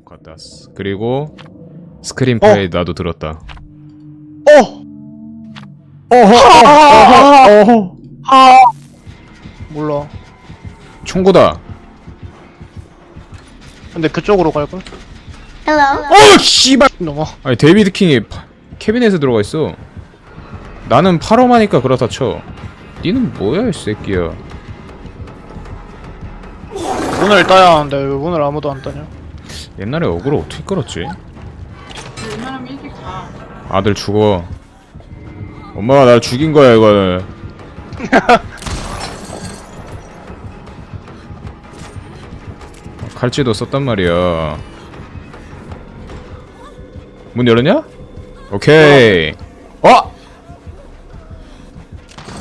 녹화 땄어. 그리고 스크린 파일 나도 들었다. 어! 어허, 어허, 어허. 아! 몰라. 총구다. 근데 그쪽으로 갈걸? Hello. 어, 씨발. 넘어. 아니 데이비드 킹이 파- 캐비넷에 들어가 있어. 나는 파로마니까 그렇다 쳐. 니는 뭐야 이 새끼야. 문을 따야 하는데 왜 문을 아무도 안 따냐? 옛날에 어그로 어떻게 끌었지? 웬만하면 일찍 자. 아들 죽어. 엄마가 날 죽인 거야 이거는. 칼찌도 썼단 말이야. 문 열었냐? 오케이. 어?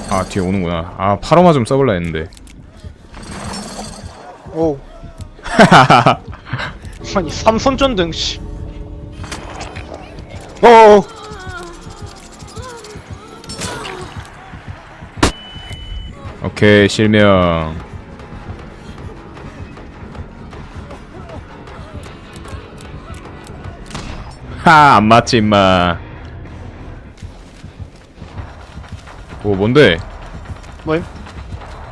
아 뒤에 오는구나. 아 파로마 좀 써볼라 했는데. 오. 아니 삼손전등 씨. 어. 오케이 실명. 하안 맞지 임마. 뭐 뭔데? 뭐임?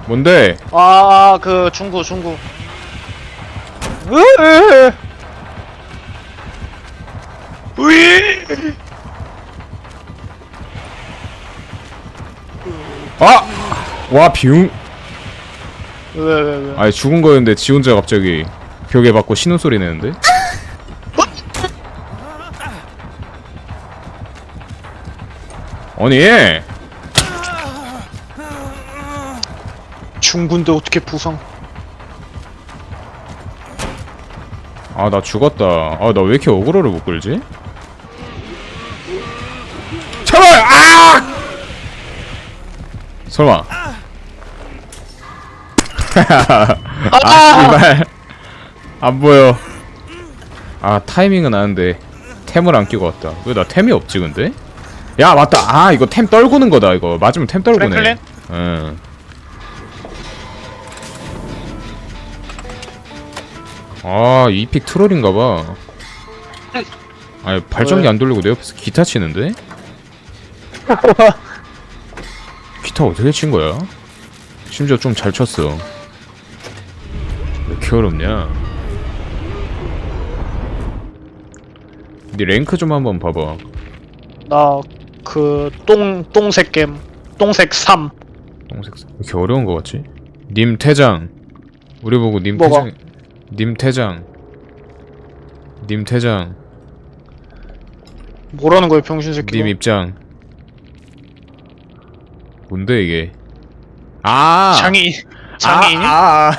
뭔데? 아그 중구 중구. 으으으. 으이. 아! 와 비웅. 왜왜 왜? 아니 죽은 거였는데 지 혼자 갑자기 벽에 맞고 신음 소리 내는데? 아니 중구인데 어떻게 부상? 아 나 죽었다 아 나 왜 이렇게 어그로를 못 끌지? 설마 아 씨발 안 보여 아 타이밍은 아는데 템을 안 끼고 왔다 왜 나 템이 없지 근데? 야 맞다 아 이거 템 떨구는 거다 이거 맞으면 템 떨구네 프랭클린? 응 아, 이 픽 트롤인가봐. 아니, 발전기 왜? 안 돌리고 내 옆에서 기타 치는데? 기타 어떻게 친 거야? 심지어 좀 잘 쳤어. 왜 이렇게 어렵냐? 네 랭크 좀 한번 봐봐. 나 그 똥 똥색 겜 똥색 3 똥색 왜 이렇게 어려운 거 같지? 님 퇴장. 우리 보고 님 뭐가? 퇴장. 님 퇴장. 님 퇴장. 뭐라는 거야 병신 새끼. 님 입장. 뭔데 이게? 아 장이 장이 아, 아, 아.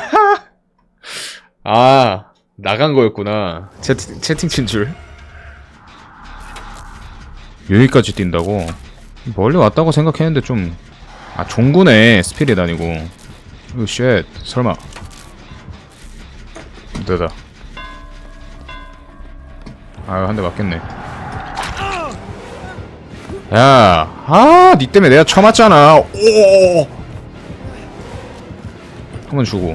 아, 나간 거였구나. 채팅 채팅 친 줄. 여기까지 뛴다고? 멀리 왔다고 생각했는데 좀. 아, 종구네. 스피릿 아니고. 오, 쉣. 설마. 되다. 아, 한 대 맞겠네. 야, 아, 니 때문에 내가 쳐맞잖아. 오. 한번 주고.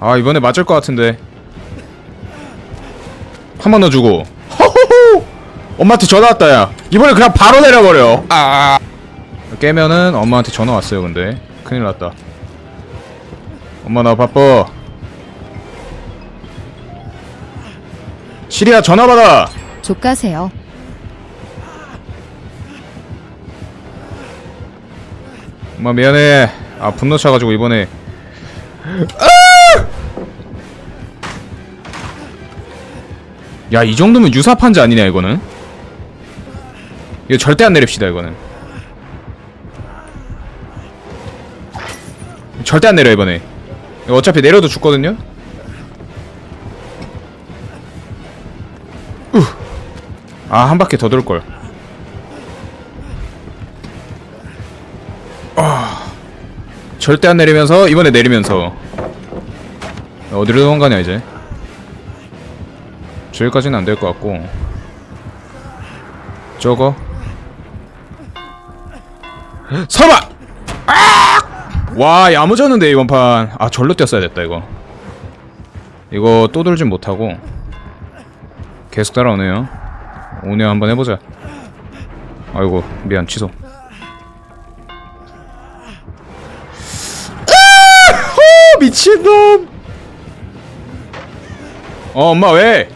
아, 이번에 맞을 것 같은데. 한 번 더 주고. 허호호! 엄마한테 전화 왔다, 야. 이번에 그냥 바로 내려버려. 아. 깨면은 엄마한테 전화 왔어요, 근데. 큰일 났다. 엄마, 나 바빠. 시리야, 전화 받아! 족가세요. 엄마 미안해. 아 분노 차가지고 이번에. 야 이 정도면 유사 판자 아니냐 이거는? 이거 절대 안 내립시다 이거는. 절대 안 내려 이번에. 이거 어차피 내려도 죽거든요. 아 한 바퀴 더 돌 걸. 절대 안 내리면서 이번에 내리면서 어디로 도망가냐 이제 저기까지는 안 될 것 같고 저거 설마 아! 와 야무졌는데 이번 판. 아 절로 뛰었어야 됐다 이거. 이거 또 돌진 못하고 계속 따라오네요. 오늘 한번 해보자. 아이고 미안 취소. 아! 미친놈. 어 엄마 왜?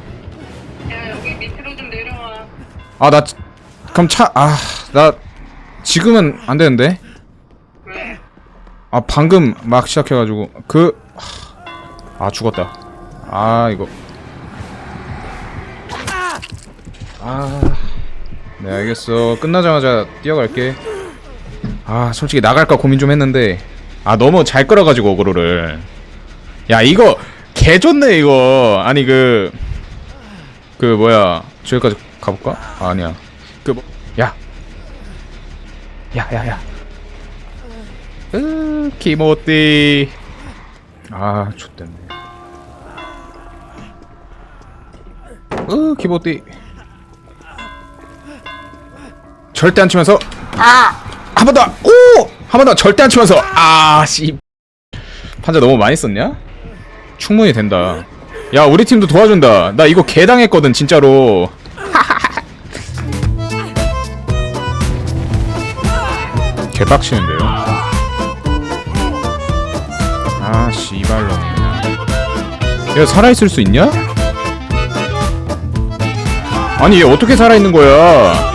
야 여기 밑으로 좀 내려와. 아 나 그럼 차 아 나 지금은 안 되는데. 왜? 아 방금 막 시작해가지고 그 아 죽었다 아 이거 아 네 알겠어. 끝나자마자 뛰어갈게. 아 솔직히 나갈까 고민 좀 했는데. 아 너무 잘 끌어가지고 어그로를. 야 이거 개 좋네 이거. 아니 그그 뭐야. 저기까지 가볼까? 아, 아니야. 그 뭐 야. 야야야. 으, 키모띠. 아, 좋댔네. 으, 키모띠. 절대 안 치면서, 아! 한 번 더! 오! 한 번 더! 절대 안 치면서, 아, 씨. 판자 너무 많이 썼냐? 충분히 된다. 야, 우리 팀도 도와준다. 나 이거 개당했거든, 진짜로. 개빡치는데요? 아 씨발로 야 살아있을 수 있냐? 아니 얘 어떻게 살아있는 거야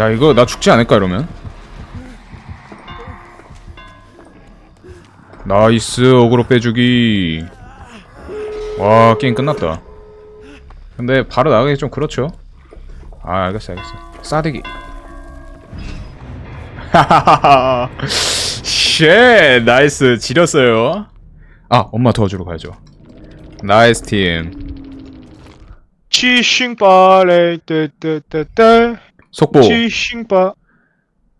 야 이거 나 죽지 않을까 이러면? 나이스 어그로 빼주기. 와 게임 끝났다. 근데 바로 나가기 좀 그렇죠? 아 알겠어 알겠어. 싸대기. 하하하하 쉣 나이스. 지렸어요. 아 엄마 도와주러 가야죠. 나이스 팀. 치싱바레 떼떼떼떼 속보 치싱바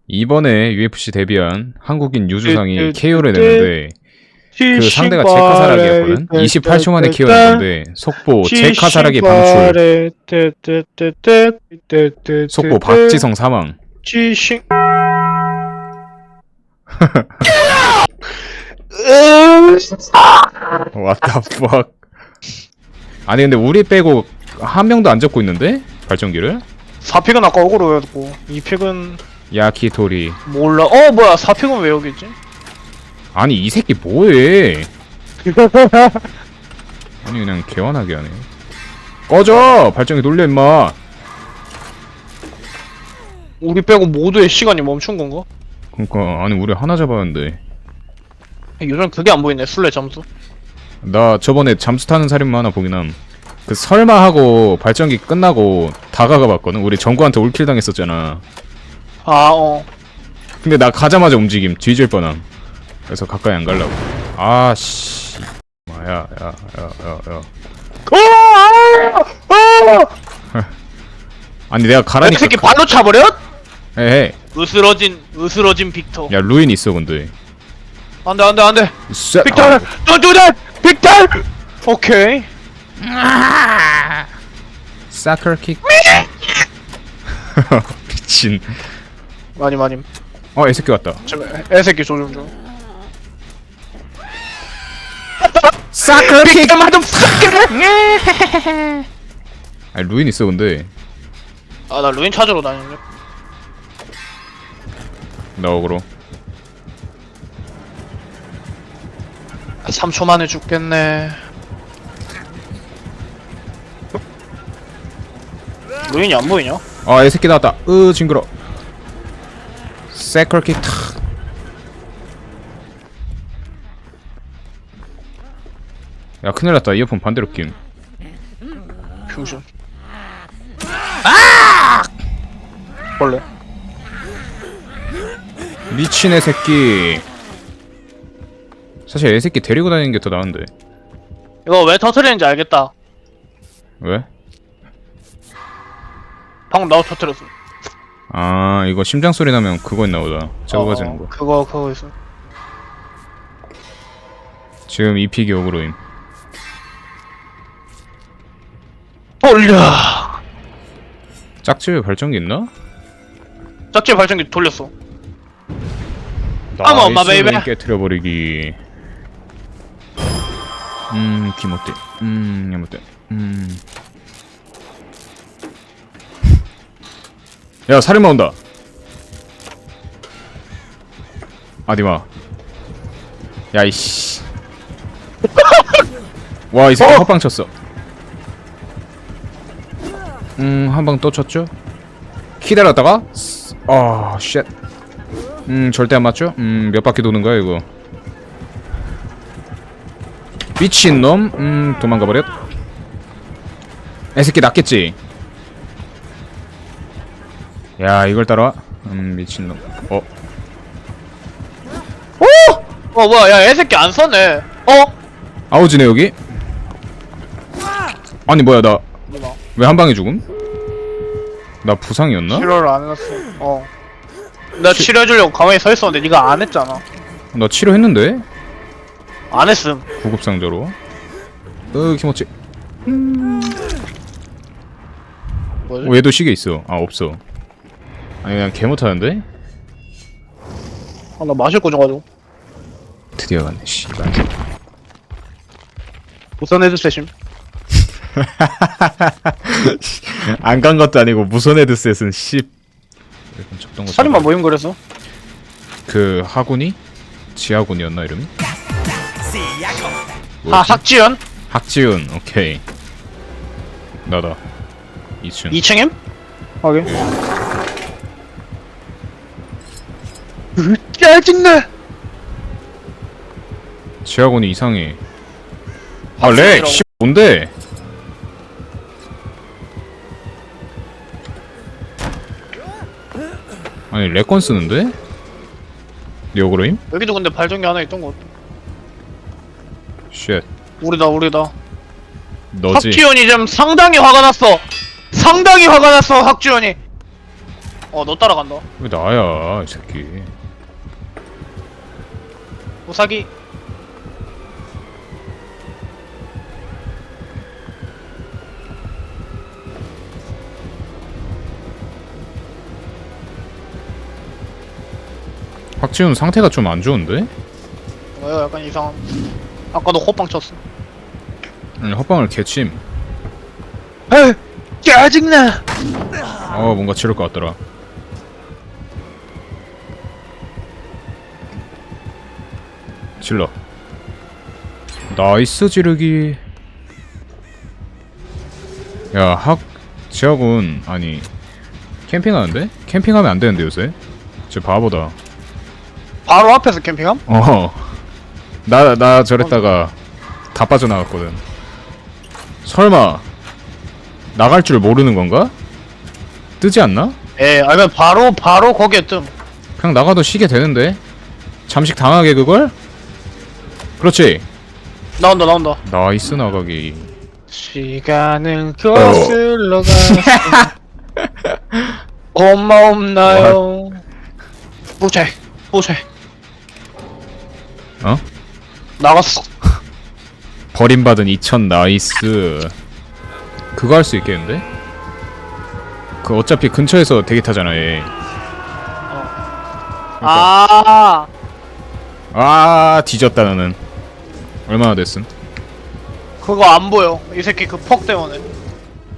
이번에 UFC 데뷔한 한국인 유주상이 KO를 떼. 냈는데 그 상대가 제카사락이었거든 28초 만에 KO 냈는데 속보 제카사락이 방출 속보 박지성 사망 치싱 What the fuck 아니 근데 우리 빼고 한 명도 안 잡고 있는데? 발전기를? 4픽은 아까 억울해가지고 2픽은 야키토리. 몰라. 어 뭐야. 4픽은 왜 여기 있지? 아니 이 새끼 뭐해? 아니 그냥 개원하게 하네. 꺼져! 발전기 돌려 임마. 우리 빼고 모두의 시간이 멈춘 건가? 그니까 아니 우리 하나 잡았는데. 요즘 그게 안 보이네. 술래 점수. 나 저번에 잠수 타는 살인마 하나 보긴 함 그 설마 하고 발전기 끝나고 다가가 봤거든? 우리 정구한테 올킬 당했었잖아. 아 어. 근데 나 가자마자 움직임. 뒤질 뻔함. 그래서 가까이 안 갈라고. 아씨. 야야 야 야 야. 아니 내가 이 가라니까 새끼 발로 차버려? 에헤 으스러진 으스러진 빅터. 야 루인 있어 근데. 안 돼 안 돼 안 돼. 쎄- 빅터! 아, 뚜뚜대 빅터! 오케이 사커킥 미친. 많이 많이 어 애새끼 왔다. 저 애새끼 조좀 좀 사커킥 아니 루인 있어 근데. 아 나 루인 찾으러 다니는데? 나 억울어 3초 만에 죽겠네 루인이 안 보이냐? 아 애 새끼 나왔다. 으 징그러. 사커킥 탁. 야 큰일 났다. 이어폰 반대로 낌 퓨전. 아! 벌레. 미친 애 새끼. 사실 애 새끼 데리고 다니는 게 더 나은데. 이거 왜 터트리는지 알겠다. 왜? 방금 나도 터트렸어. 아 이거 심장 소리 나면 그거 있나 보다. 적어지는 거. 그거 그거 있어. 지금 이 픽이 오그로임. 돌려! 짝집에 발전기 있나? 짝지 발전기 돌렸어. my baby. 나이스는 깨트려버리기. 음 기못대 음 야못대 음 야 살인마 온다. 아디마. 야이씨. 와이 사람 헛방 쳤어. 음한 방 또 쳤죠? 기다렸다가? 아쉣. 음 절대 안 맞죠? 음몇 바퀴 도는 거야 이거? 미친놈. 음 도망가 버렸. 애새끼 낫겠지 야 이걸 따라와? 음 미친놈. 어? 어 뭐야 야 애새끼 안 썼네. 어? 아우지네 여기? 아니 뭐야 나왜한 방에 죽음? 나 부상이었나? 치료를 안 해놨어. 어나 치료해주려고 가만히 서 있었는데 네가 안 했잖아. 나 치료했는데? 안 했음. 구급상자로? 으 키모치 뭐지? 어, 얘도 시계 있어. 아 없어 아니 그냥 개 못하는데? 아, 나 마실 거 줘가지고. 드디어 갔네 씨발 우선 헤드셋임. 안 간 것도 아니고 무선 헤드셋은 씨. 살인마 모임 그래서? 그 하군이? 지하군이었나 이름이? 아 뭐였지? 학지연? 학지훈 오케이. 나다. 2층 2층임? 확인 으, 짜증나 지하군이 이상해. 아 렉 씨 뭔데? 아니 렉건 쓰는데? 리오그로임? 여기도 근데 발전기 하나 있던 것 같아. 쉣 우리다 우리다. 너지. 학지연이 좀 상당히 화가 났어. 상당히 화가 났어 학지연이. 어 너 따라간다. 왜 나야 이 새끼 우사기. 박지훈 상태가 좀 안 좋은데? 어 약간 이상한 아까도 호빵 쳤어. 아니 헛방을 개침. 에이 짜증나! 어 뭔가 치를 것 같더라 질러 나이스 지르기 야 학 지하군 아니 캠핑하는데? 캠핑하면 안 되는데 요새 저 바보다 바로 앞에서 캠핑함? 어나 나 저랬다가 다 빠져나갔거든 설마 나갈 줄 모르는 건가? 뜨지 않나? 예 아니면 바로 바로 거기에 뜸 그냥 나가도 쉬게 되는데 잠식 당하게 그걸? 그렇지. 나온다 나온다. 나이스 나가기. 시간은 거슬러 가. 고마움나요? 부채 부채 어? 나갔어. 버림받은 2000 나이스. 그거 할 수 있겠는데? 그 어차피 근처에서 대기 타잖아 얘. 아. 아 뒤졌다 나는 얼마나 됐음? 그거 안 보여. 이 새끼 그 퍽 때문에.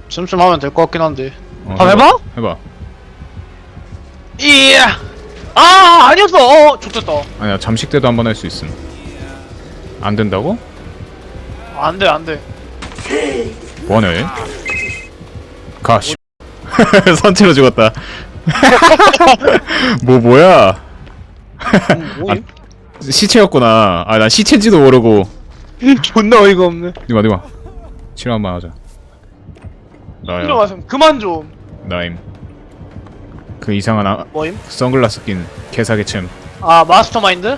쯤쯤 하면 될 것 같긴 한데. 어, 한번 해봐? 해봐. 이야 아 아니었어. 어 좋겠다. 아니야 잠식 때도 한 번 할 수 있음. 안 된다고? 안 돼 안 돼. 뭐하냐 얘? 가 씨. 선체로 죽었다. 뭐 뭐야? 뭐임? 시체였구나. 아 난 시체인지도 모르고 존나 어이가 없네 니마 니마 치료 한번 하자 나야 들어가서 그만 좀 나임 그 이상한 아, 뭐임? 선글라스 낀 개사기챔 아 마스터마인드?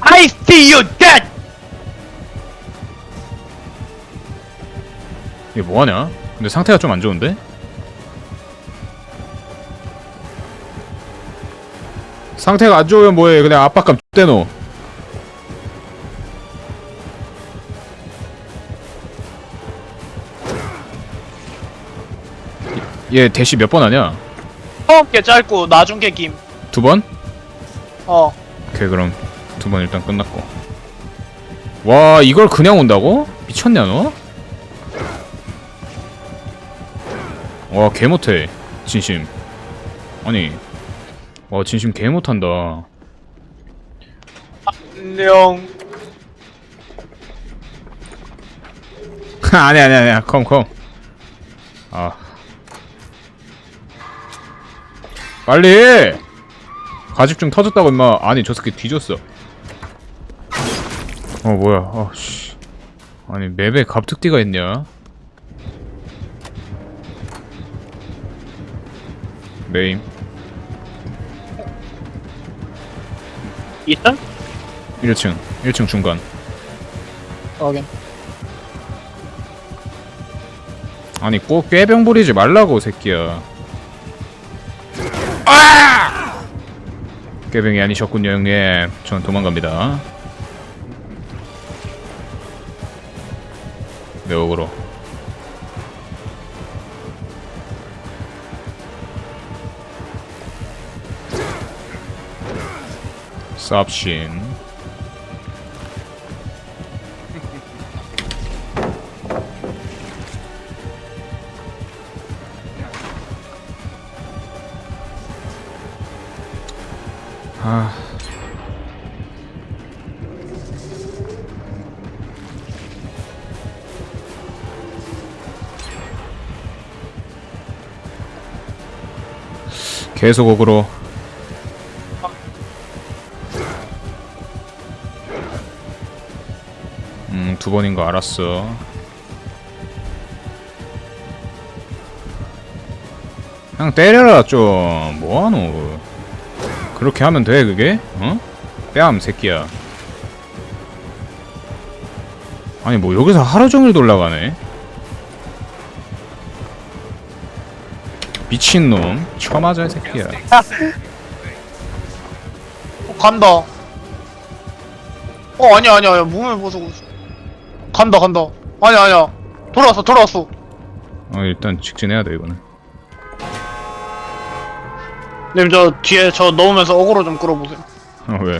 I see you dead! 얘 뭐하냐? 근데 상태가 좀 안 좋은데? 상태가 안 좋으면 뭐해 그냥 압박감 떼노 얘 대시 몇 번 하냐? 처음 게 짧고 나중 게 김. 두 번? 어 오케이 그럼 두 번 일단 끝났고 와 이걸 그냥 온다고? 미쳤냐 너? 와 개못해 진심 아니 와 진심 개못한다 안녕 아니 아니 아니야 컴컴 아 빨리! 가집중 터졌다고 임마. 아니 저 새끼 뒤졌어. 어 뭐야. 아씨. 아니 맵에 갑툭튀가 있냐? 메임. 이탄? 1층. 1층 중간. 확인. 아니 꼭 꾀병 부리지 말라고 새끼야 아! 꾀병이 아니셨군요 형님. 전 도망갑니다. 네 어그로. 쌉신 아. 계속 어그로. 음, 두 번인 거 알았어. 그냥 때려라 좀. 뭐하노 그렇게 하면 돼 그게? 어? 뺨 새끼야. 아니 뭐 여기서 하루 종일 돌아가네. 미친놈. 쳐맞아 이 새끼야. 어, 간다. 어 아니야 아니야 아니야. 몸을 벗고 있어 간다 간다. 아니야 아니야. 돌아왔어 돌아왔어. 어 일단 직진해야 돼 이거는 님 저 뒤에 저 넣으면서 어그로 좀 끌어보세요. 어 왜?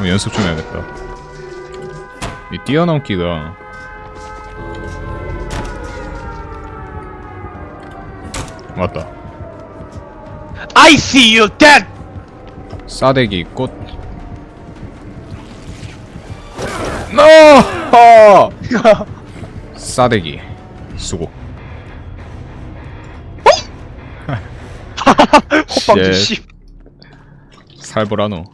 어, 연습 좀 해야겠다. 이 뛰어넘기가. 맞다. I see you dead! 싸대기 꽃. 노! 싸대기. 수고 호빵지 쉣. 씨 살벌하노